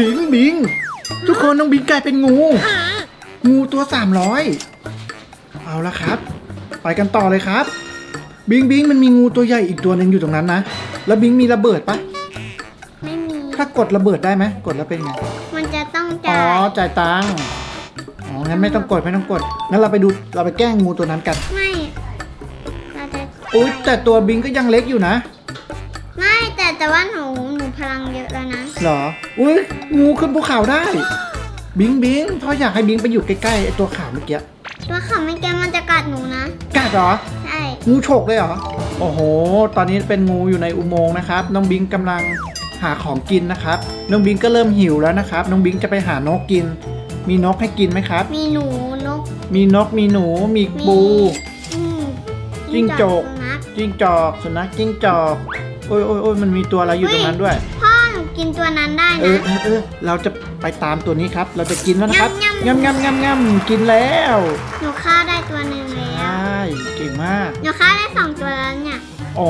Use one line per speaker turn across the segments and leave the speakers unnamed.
บิงบิง ทุกคนน้องบิงกลายเป็นงู งูตัวสามร้อยเอาละครับ ไปกันต่อเลยครับ บิงบิงมันมีงูตัวใหญ่อีกตัวหนึ่งอยู่ตรงนั้นนะ แล้วบิงมีระเบิดปะ
ไม่มี
ถ้ากดระเบิดได้ไหมกดแล้วเป็นไง
มันจะต้อง
อ๋อ
จ่าย
จ่ายตังค์อ๋องั้นไม่ต้องกดไม่ต้องกดงั้นเราไปดูเราไปแกล้งงูตัวนั้นกัน
ไม่ เราจะ
อุ้ยแต่ตัวบิงก็ยังเล็กอยู่นะ
ไม่แต่แต่ว่าหนูหนูพลังเยอะแล้วนะ
เหรอ อุ้ยงูขึ้นภูเขาได้ บิงบิงพ่ออยากให้บิงไปอยู่ใกล้ๆไอ้ตัวขาวเมื่อกี้
ตัวเขาไม่แกมันจะกัดหนูนะ
กัดเหรอ
ใช่
งูฉกเลยเหรอ โอ้โห ตอนนี้เป็นงูอยู่ในอุโมงค์นะครับ น้องบิงกำลังหาของกินนะครับ น้องบิงก็เริ่มหิวแล้วนะครับ น้องบิงจะไปหานกกิน มีนกให้กินไหมครับ
มีหนูนก
มีนก มีหนู มีปู
อืม
จิ้งจก
สุนัข
จิ้งจอก สุนัขจิ้งจอก โอ้ยโอ้ยโอ้ยมันมีตัวอะไรอยู่ตรงนั้นด้วย
พ่อหนู กินตัวนั้นได้
เออ
นะ
เออเออเราจะไปตามตัวนี้ครับ เราจะกินแล้วนะครับ
ยำยำ
งำ งำงำงำกินแล้ว
หนูฆ่าได้ตัวหนึ่ง
ใช
แล้ว่
เก่งมาก
หนูฆ่าได้สองตัวแล้วเนี่ย
อ๋อ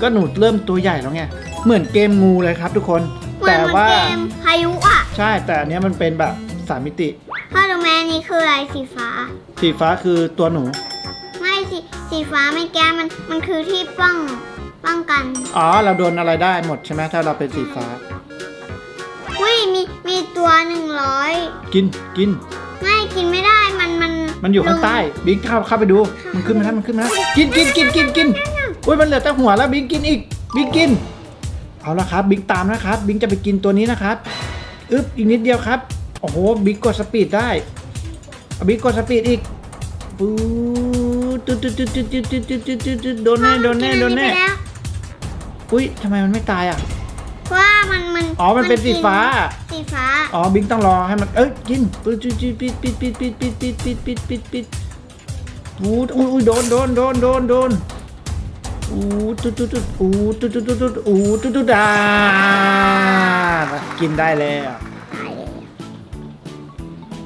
ก็หนูเริ่มตัวใหญ่แล้วไง เหมือนเกมงูเลยครับทุกคน
เหมือน
แต่
เหมือน
ว่า
เกมพายุอะ
ใช่ แต่อันเนี้ยมันเป็นแบบสามมิติ
พ่อรู้ไหมอันนี้คืออะไรสีฟ้า
สีฟ้าคือตัวหนู
ไม่สีสีฟ้าไม่แก้มันมันคือที่ป้องป้องกัน
อ๋อ เราโดนอะไรได้หมดใช่ไหมถ้าเราเป็นสีฟ้า
อุ้ยมีมี ตัวหนึ่งร้อย
กินกิน
ไม่กินไม่ได้มันมัน
มันอยู่ข้างใต้บิ๊กเข้าเข้าไปดู มันขึ้นมาแล้วมันขึ้นมาแล้วกินกินกินกินกินอุ้ยมันเหลือแต่หัวแล้วบิ๊กกินอีกบิ๊กกิน เอาละครับบิ๊กตามนะครับ บิ๊กจะไปกินตัวนี้นะครับอึ๊บอีกนิดเดียวครับโอ้โหบิ๊กกดสปีดได้เอาบิ๊กกดสปีดอีกปูดตุ๊ดตุ๊ดตุ๊ดตุ๊ดตุ๊ดตุ๊ดตุ๊ดตุ๊ดตุ๊ดตุ๊ดโดนแน่โดนแน่โดนแน่
พ่อมักิอัไปล้ว
อุ้ยทำไมมันไม่ตายอะ
เพราะว่ามันมัน
อ๋อมันเป็นสีฟ้า
สีฟ้า
อ๋อบิ๊กต้องรอให้มันเอ้ยกินปิดปิดปิดปิดปิดปิดปิดปิดปิดปิดปิดปิดอู้อุ้ยอุ้ยโดนโดนโดนโดนโดนอู้ตุ๊ดตุ๊ดตุ๊ดอู้ตุ๊ดตุ๊ดตุ๊ดตุ๊ดอู้ตุ๊ดตุ๊ดอ่ากินได้แล้ว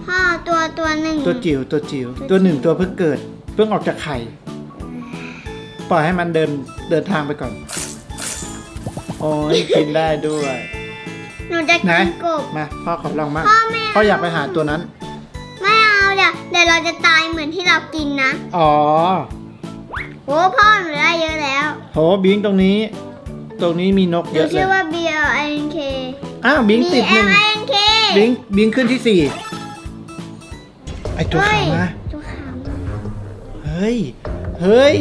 พ่อตัวตัวหนึ่ง
ตัวจิ๋วตัวจิ๋วตัวหนึ่งตัวเพิ่งเกิด เพิ่งออกจากไข่ปล่อยให้มันเดินเดินทางไปก่อน โอ้ยกินได้ด้วย
หนูจะ
ไหน
กินกบ
มาพ่อขอลองมั่ง
พ่อไม่
พ่ออยากไปหาตัวนั้น
ไม่เอาเดี๋ยวเดี๋ยวเราจะตายเหมือนที่เรากินนะ
อ๋อ
โอ้พ่อหนูได้เยอะแล้ว
โหบิงตรงนี้ ตรงนี้มีนก
ห
เย
นู
อะเล
ชื่อยว่า B L I N K
อ้าวบิง
B
ติดหนึ่
L
ง
I N K
บิงบิงขึ้นที่สี่ไอตัว
เฮ้
ขายวมา
ตัวขาวมา
เฮ้ย เฮ้ย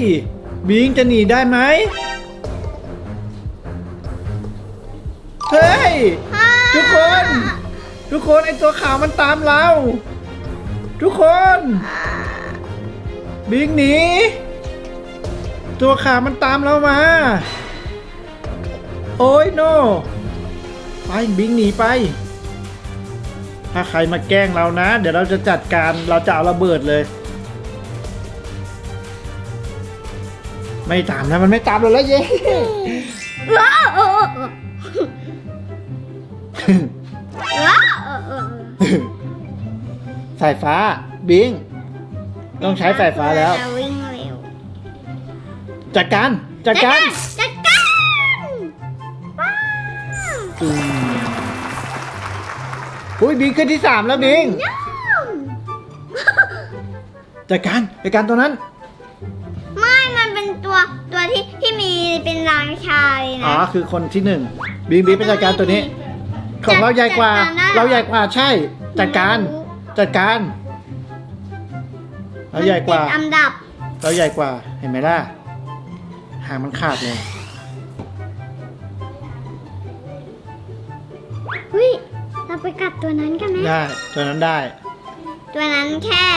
บิงจะหนีได้ไหม เฮ้ย
พ่อ
ทุกคน ทุกคนไอตัวขาวมันตามเรา ทุกคนบิงหนี ตัวขาวมันตามเรามา โอ้ยโน ไปบิงหนีไป ถ้าใครมาแกล้งเรานะ เดี๋ยวเราจะจัดการ เราจะเอาระเบิดเลย ไม่ตามนะมันไม่ตามเราแล้วเย้
ว้า วเออเออเออว้าวเออเออเออ
สายฟ้า บิง ต้องใช้สายฟ้าแล้ว
จะวิ่งเร็ว
จัดการ จัดการ
จัดการว้าว
อืมอุ้ยบิงขึ้นที่สามแล้วบิง
ย่าม
จัดการ จัดการตัวนั้น
ไม่มันเป็นตัวตัวที่ที่มีเป็นรางชาเลย
อ๋อ
นะ
คือคนที่หนึ่งบิงบิงเป็นจัดการตัวนี้ ของเราใหญ่กว่า
จัดการได้
เราใหญ่กว่าใช่ จัดการ จัดการ เราใหญ่กว่า
มันติดอันดับ
เราใหญ่กว่า เห็นไหมล่ะ หางมันขาดเลย
เฮ้ยเราไปกัดตัวนั้นกันไหม
ได้ ตัวนั้นได้
ตัวนั้นแค่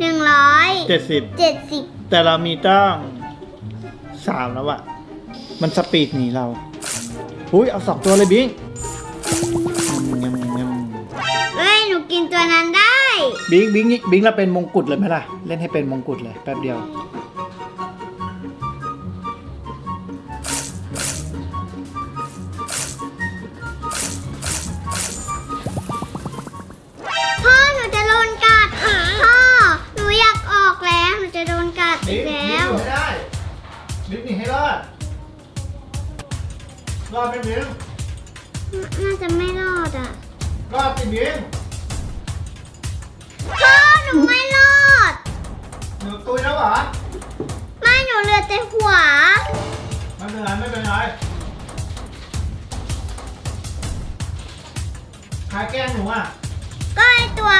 หนึ่งร้อย
เจ็ดสิบ
เจ็ดสิบ
แต่เรามีต้องสามแล้วอะมันสปีดหนีเรา อุ้ยเอาสองตัวเลยบิง
กินตัวนั้นได้
บิงบิงบิงเราเป็นมงกุฎเลยไหมล่ะ เล่นให้เป็นมงกุฎเลยแป๊บเดียว
พ่อหนูจะโดนกัด พ่อหนูอยากออกแล้วหนูจะโดนกัดอีกแล้ว
ได้บิงหนีให้รอด รอดไหมบิง
น่าจะไม่รอดอะ
รอดสิบิง
หนู
ตุยแล้วเหรอ
ไม่หนูเหลือแต่หัว
ไม่เป็นไรไม่เป็นไร ใครแกล้งหนูอะ
ก็ไอตัว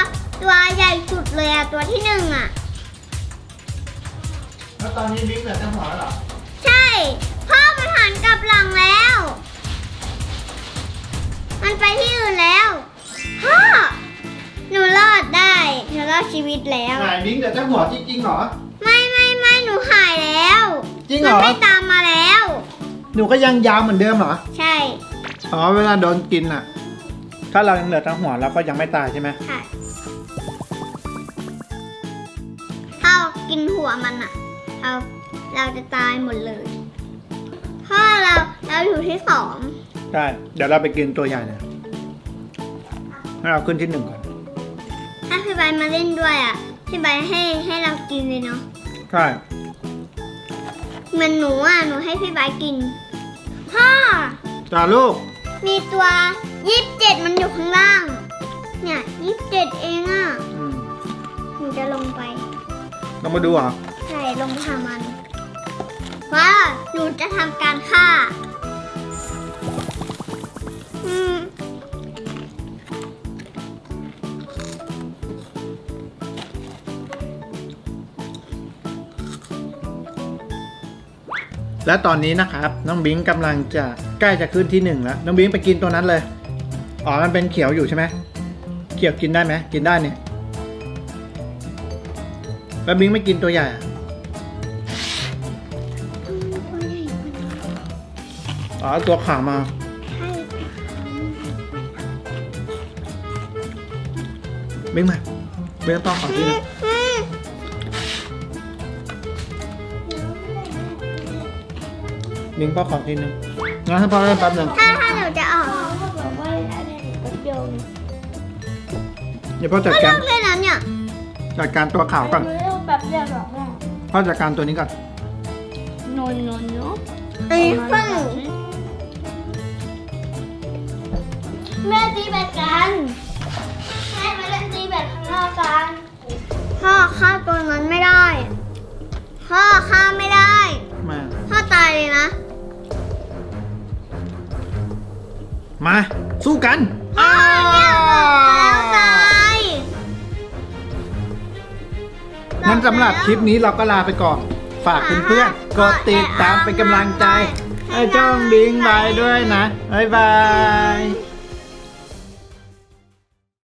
ตัวใหญ่สุดเลยอะตัวที่หนึ่งอะ
แล้วตอนนี้บิงเหลือแต่หัวแล้วเหรอ
ใช่ พ่อมันหันกลับหลังแล้ว มันไปที่อื่นแล้ว พ่อ รอดชีวิตแล้ว
ไหนบิงเหลือแต่หัวจริงๆเหรอ
ไม่ไม่ไม่หนูหายแล้ว
จริงเหรอ
มันไม่ตามมาแล้ว
หนูก็ยังยาวเหมือนเดิมเหรอ
ใช่
อ๋อเวลาโดนกินอะ ถ้าเรายังเหลือแต่หัวเราก็ยังไม่ตายใช่ไหม
ใช่ถ้าเรากินหัวมันอะเราเราจะตายหมดเลยพ่อเราเราอยู่ที่สอง
ใช่ เดี๋ยวเราไปกินตัวใหญ่เลยให้เราขึ้นที่หนึ่งก่อน
ถ้าพี่ใบร์ทมาเล่นด้วยอะพี่ใบร์ทให้ให้เรากินเลยเนาะ
ใช่
เหมือนหนูอะ หนูให้พี่ใบร์ทกิน พ่อ
จ้าลูก
มีตัวยี่สิบเจ็ดมันอยู่ข้างล่าง เนี่ยยี่สิบเจ็ดเองอะ
อืม
หนูจะลงไป
เรามาดูเหรอ
ใช่ลงหามันว่าหนูจะทำการฆ่า อืม
และตอนนี้นะครับน้องบิงกำลังจะใกล้จะขึ้นที่หนึ่งแล้วน้องบิงไปกินตัวนั้นเลยอ๋อมันเป็นเขียวอยู่ใช่ไหมเขียวกินได้ไหมกินได้เนี่ยแล้วบิงไม่กินตัวใหญ่อะ
ตัวใหญ่กว่านี้
อ๋อเอาตัวขาวมา
ใช่
บิงมาบิงต้องขอที่หนึ บิงพ่อขอที่หนึงงั้นให้พ่อเล่นแป๊บหนึง
ถ้าถ้าหนูจะออกก็บอกว่าอะไรก็โยน
เดี๋ยวพ่อจัด
ก็
การ
เลิกเล่นแล้วเนี่ย
จัดการตัวขาวก่อน
แบบเดียวหรอกแม่
พ่อจัดการตัวนี้ก่อน
นนนนเนาะ
อันนี้เพื่อนหนู
แม่ตีแบบกัน มา
สู้กัน
อเนี่ยแล้วตาย
งั้นสำหรับคลิปนี้เราก็ลาไปก่อน ฝากเพื่อนๆกดติดตามเป็นกำลังใจ ให้จ้องบิงบายด้วยนะ บ๊ายบาย